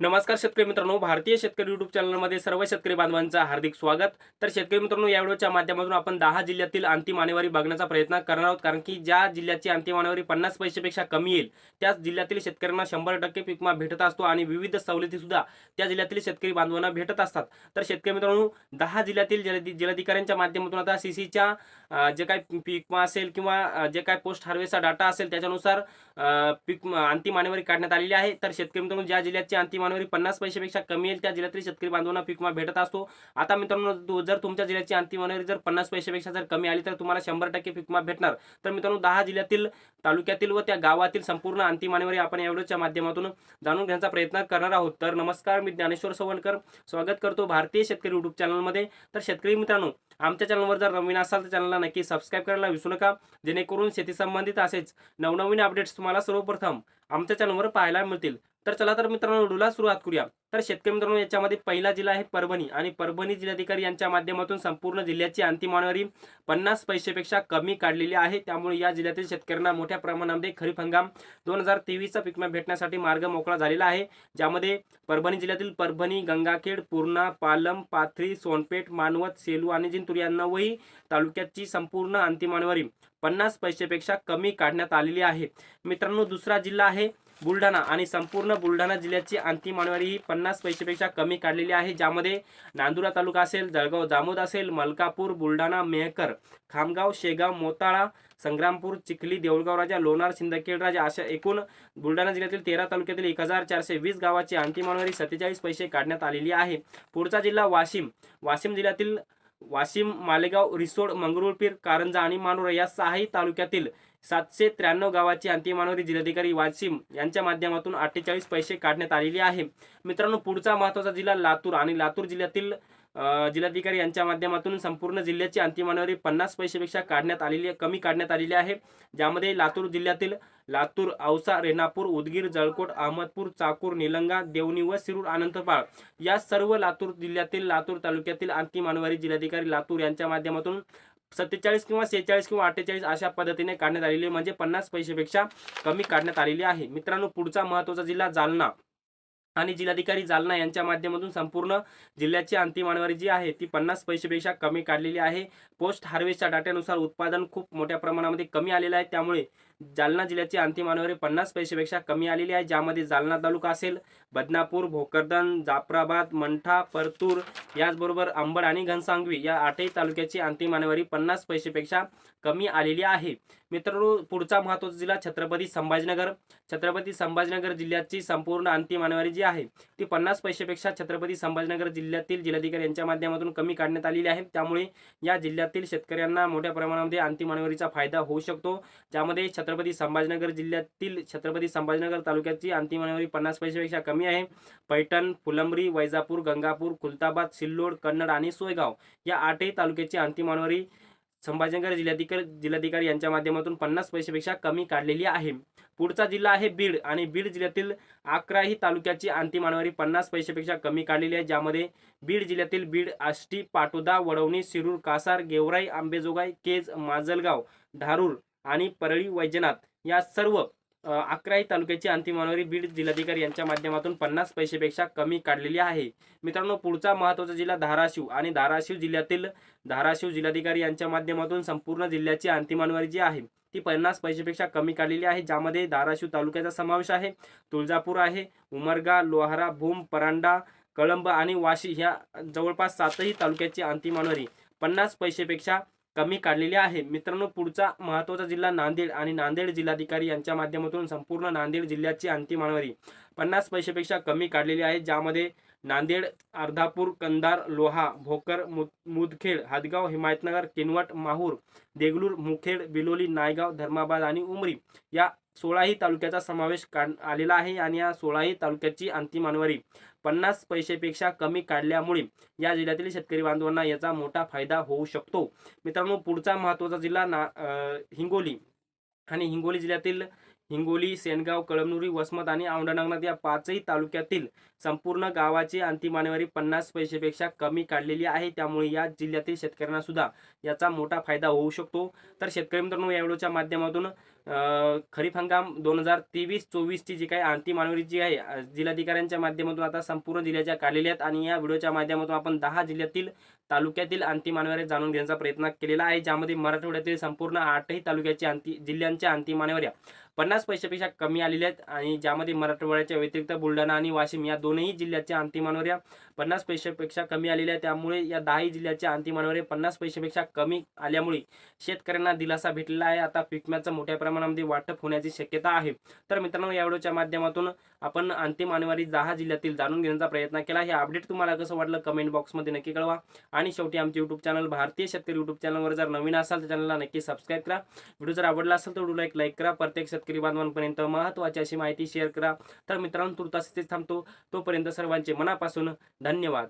नमस्कार शेतकरी मित्रांनो भारतीय शेतकरी युट्यूब चॅनलमध्ये सर्व शेतकरी बांधवांचं हार्दिक स्वागत. तर शेतकरी मित्रांनो या व्हिडिओच्या माध्यमातून आपण दहा जिल्ह्यातील अंतिम आणेवारी बघण्याचा प्रयत्न करणार आहोत. कारण की ज्या जिल्ह्याची अंतिम आणेवारी पन्नास पैशापेक्षा कमी येईल त्याच जिल्ह्यातील शेतकऱ्यांना शंभर टक्के पिकमा भेटत असतो आणि विविध सवलती सुद्धा त्या जिल्ह्यातील शेतकरी बांधवांना भेटत असतात. तर शेतकरी मित्रांनो दहा जिल्ह्यातील जिल्हाधिकाऱ्यांच्या माध्यमातून आता सीसीच्या जे काय पिकमा असेल किंवा जे काय पोस्ट हार्वेस्टचा डाटा असेल त्याच्यानुसार पीक अंतिम आणेवारी काढण्यात आलेली आहे. तर शेतकरी मित्रांनो ज्या जिल्ह्याची अंतिम आणेवारी पन्नास पैशापेक्षा कमी येईल त्या जिल्ह्यातील शेतकरी बांधवांना पीक भेटत असतो. आता मित्रांनो जर तुमच्या जिल्ह्याची अंतिम आणेवारी जर पन्नास पैशापेक्षा जर कमी आली तर तुम्हाला शंभर टक्के पीकमा भेटणार. तर मित्रांनो दहा जिल्ह्यातील तालुक्यातील व त्या गावातील संपूर्ण अंतिम आणेवारी आपण या व्हिडिओच्या माध्यमातून जाणून घेण्याचा प्रयत्न करणार आहोत. तर नमस्कार मी ज्ञानेश्वर सवणकर स्वागत करतो भारतीय शेतकरी युट्यूब चॅनलमध्ये. तर शेतकरी मित्रांनो आमच्या चॅनलवर जर नवीन असाल तर चॅनलला नक्की सबस्क्राईब करायला विसरू नका. जेणेकरून शेती संबंधित असेच नवनवीन अपडेट्स तुम्हाला सर्वप्रथम आमच्या चॅनलवर पाहायला मिळतील. तर चला तर मित्रांनो व्हिडिओला सुरुवात करूया. तर शेतकरी मित्रांनो याच्यामध्ये पहिला जिल्हा आहे परभणी आणि परभणी जिल्हाधिकारी यांच्या माध्यमातून संपूर्ण जिल्ह्याची अंतिम आणवारी पन्नास पैसेपेक्षा कमी काढलेली आहे. त्यामुळे या जिल्ह्यातील शेतकऱ्यांना मोठ्या प्रमाणामध्ये खरीप हंगाम दोन हजार तेवीसचा पीक भेटण्यासाठी मार्ग मोकळा झालेला आहे. ज्यामध्ये परभणी जिल्ह्यातील परभणी गंगाखेड पूर्णा पालम पाथरी सोनपेठ मानवत सेलू आणि जिंतूर यांनाही तालुक्याची संपूर्ण अंतिम आणेवारी पन्नास पैसेपेक्षा कमी काढण्यात आलेली आहे. मित्रांनो दुसरा जिल्हा आहे बुलढाणा आणि संपूर्ण बुलढाणा जिल्ह्याची अंतिम आणेवारी ही पन्नास पैशापेक्षा कमी काढलेली आहे. ज्यामध्ये नांदुरा तालुका असेल जळगाव जामोद असेल मलकापूर बुलढाणा मेहकर खामगाव शेगाव मोताळा संग्रामपूर चिखली देऊळगाव राजा लोणार सिंदखेड राजा अशा एकूण बुलढाणा जिल्ह्यातील तेरा तालुक्यातील एक हजार चारशे वीस गावाची अंतिम आणेवारी सत्तेचाळीस पैसे काढण्यात आलेली आहे. पुढचा जिल्हा वाशिम. वाशिम जिल्ह्यातील वाशिम मालेगाव रिसोड मंगरुळपीर कारंजा आणि मानोरा या सहाही तालुक्यातील सातशे त्र्याण्णव गावाची अंतिम जिल्हाधिकारी वाशिम यांच्या माध्यमातून अठ्ठेचाळीस पैसे काढण्यात आलेले आहे. मित्रांनो पुढचा महत्त्वाचा जिल्हा लातूर आणि लातूर जिल्ह्यातील जिल्हाधिकारी यांच्या माध्यमातून संपूर्ण जिल्ह्याची अंतिम पन्नास पैसेपेक्षा काढण्यात आलेली कमी काढण्यात आलेली आहे. ज्यामध्ये लातूर जिल्ह्यातील लातूर औसा रेणापूर उदगीर जळकोट अहमदपूर चाकूर निलंगा देवणी व सिरूर अनंतपाळ या सर्व लातूर जिल्ह्यातील लातूर तालुक्यातील अंतिम जिल्हाधिकारी लातूर यांच्या माध्यमातून सत्तेचाळीस किंवा सेहेचाळीस किंवा अठ्ठेचाळीस अशा पद्धतीने काढण्यात आलेली म्हणजे पन्नास पैसेपेक्षा कमी काढण्यात आलेली आहे. मित्रांनो पुढचा महत्त्वाचा जिल्हा जालना. आणि जिल्हाधिकारी जालना यांच्या माध्यमातून संपूर्ण जिल्ह्याची अंतिम आणवारी जी आहे ती पन्नास पैसेपेक्षा कमी काढलेली आहे. पोस्ट हार्वेस्टच्या डाट्यानुसार उत्पादन खूप मोठ्या प्रमाणामध्ये कमी आलेलं आहे. त्यामुळे जालना जिल्ह्याची अंतिम आणेवारी पन्नास पैसेपेक्षा कमी आलेली आहे. ज्यामध्ये जालना तालुका असेल बदनापूर भोकरदन जाफराबाद मंठा परतूर याचबरोबर अंबड आणि घनसांगवी या आठही तालुक्याची अंतिम आणेवारी पन्नास पैसेपेक्षा कमी आलेली आहे. मित्रांनो पुढचा महत्त्वाचा जिल्हा छत्रपती संभाजीनगर. छत्रपती संभाजीनगर जिल्ह्याची संपूर्ण अंतिम आणेवारी जी आहे ती पन्नास पैशापेक्षा छत्रपती संभाजीनगर जिल्ह्यातील जिल्हाधिकारी यांच्या माध्यमातून कमी काढण्यात आलेली आहे. त्यामुळे या जिल्ह्यातील शेतकऱ्यांना मोठ्या प्रमाणामध्ये अंतिम आणेवारीचा फायदा होऊ शकतो. ज्यामध्ये छत्रपती संभाजीनगर जिल्ह्यातील छत्रपती संभाजीनगर तालुक्याची अंतिम आणेवारी पन्नास पैशापेक्षा कमी आहे. पैठण फुलंबरी वैजापूर गंगापूर खुलताबाद सिल्लोड कन्नड आणि सोयगाव या आठही तालुक्याची अंतिम आणेवारी संभाजीनगर जिल्हाधिकारी जिल्हाधिकारी यांच्या माध्यमातून पन्नास पैशापेक्षा कमी काढलेली आहे. पुढचा जिल्हा आहे बीड आणि बीड जिल्ह्यातील अकराही तालुक्याची अंतिम मानवारी पन्नास पैशापेक्षा कमी काढलेली आहे. ज्यामध्ये बीड जिल्ह्यातील बीड आष्टी पाटोदा वडवणी शिरूर कासार गेवराई आंबेजोगाई केज माजलगाव धारूर आणि परळी वैजनाथ या सर्व अकराई तालुक्याची अंतिम आणेवारी बीड जिल्हाधिकारी यांच्या माध्यमातून पन्नास पैसेपेक्षा कमी काढलेली आहे. मित्रांनो पुढचा महत्त्वाचा जिल्हा धाराशिव आणि धाराशिव जिल्ह्यातील धाराशिव जिल्हाधिकारी यांच्या माध्यमातून संपूर्ण जिल्ह्याची अंतिम आणेवारी जी आहे ती पन्नास पैसेपेक्षा कमी काढलेली आहे ज्यामध्ये धाराशिव तालुक्याचा समावेश आहे. तुळजापूर आहे उमरगा लोहारा भूम परांडा कळंब आणि वाशी ह्या जवळपास सातही तालुक्याची अंतिम आणेवारी पन्नास पैसेपेक्षा कमी काढलेली आहे. मित्रांनो पुढचा महत्त्वाचा जिल्हा नांदेड आणि नांदेड जिल्हाधिकारी यांच्या माध्यमातून संपूर्ण नांदेड जिल्ह्याची अंतिम आणवारी पन्नास पैशापेक्षा कमी काढलेली आहे ज्यामध्ये नांदेड अर्धापूर कंदार लोहा भोकर मु- मुदखेड हदगाव हिमायतनगर किनवट माहूर देगलूर मुखेड बिलोली नायगाव धर्माबाद आणि उमरी या सोळाही तालुक्याचा समावेश काढ आलेला आहे आणि या सोळाही तालुक्याची अंतिम आणेवारी पन्नास पैसेपेक्षा कमी काढल्यामुळे या जिल्ह्यातील शेतकरी बांधवांना याचा मोठा फायदा होऊ शकतो. मित्रांनो पुढचा महत्त्वाचा जिल्हा ना हिंगोली आणि हिंगोली जिल्ह्यातील हिंगोली सेनगाव कळमनुरी वसमत आणि औंढानागनाथ या पाचही तालुक्यातील संपूर्ण गावाची अंतिम आणेवारी पन्नास पैसेपेक्षा कमी काढलेली आहे. त्यामुळे या जिल्ह्यातील शेतकऱ्यांना सुद्धा याचा मोठा फायदा होऊ शकतो. तर शेतकरी मित्रांनो या व्हिडिओच्या माध्यमातून खरीप हंगाम दोन हजार तेवीस चोवीसची जी काही अंतिम मानवरी जी आहे जिल्हाधिकाऱ्यांच्या माध्यमातून आता संपूर्ण जिल्ह्याच्या काढलेल्या आहेत आणि या व्हिडिओच्या माध्यमातून आपण दहा जिल्ह्यातील तालुक्यातील अंतिम मानवऱ्या जाणून घेण्याचा प्रयत्न केलेला आहे ज्यामध्ये मराठवाड्यातील संपूर्ण आठही तालुक्याची अंति जिल्ह्यांच्या अंतिम मानवऱ्या पन्नास पैशापेक्षा कमी आलेल्या आहेत आणि ज्यामध्ये मराठवाड्याच्या व्यतिरिक्त बुलढाणा आणि वाशिम या दोनही जिल्ह्याच्या अंतिम मानवऱ्या पन्नास पैशापेक्षा कमी आलेल्या आहेत. त्यामुळे या दहाही जिल्ह्याच्या अंतिम मानवरे पन्नास पैशापेक्षा कमी आल्यामुळे शेतकऱ्यांना दिलासा भेटलेला आहे. आता पिकम्याचं मोठ्या प्रमाणात प्रमाणामध्ये वाटप होण्याची शक्यता आहे. तर मित्रांनो या व्हिडिओच्या माध्यमातून आपण अंतिम मानवारी दहा जिल्ह्यातील जाणून घेण्याचा प्रयत्न केला. हे अपडेट तुम्हाला कसं वाटलं कमेंट बॉक्समध्ये नक्की कळवा. आणि शेवटी आमचे युट्यूब चॅनल भारतीय शेतकरी युट्यूब चॅनलवर जर नवीन असाल तर चॅनलला नक्की सबस्क्राईब करा. व्हिडिओ जर आवडला असेल तर व्हिडिओला एक लाईक करा. प्रत्येक शेतकरी बांधवांपर्यंत महत्त्वाची अशी माहिती शेअर करा. तर मित्रांनो तुर्तास थांबतो. तोपर्यंत सर्वांचे मनापासून धन्यवाद.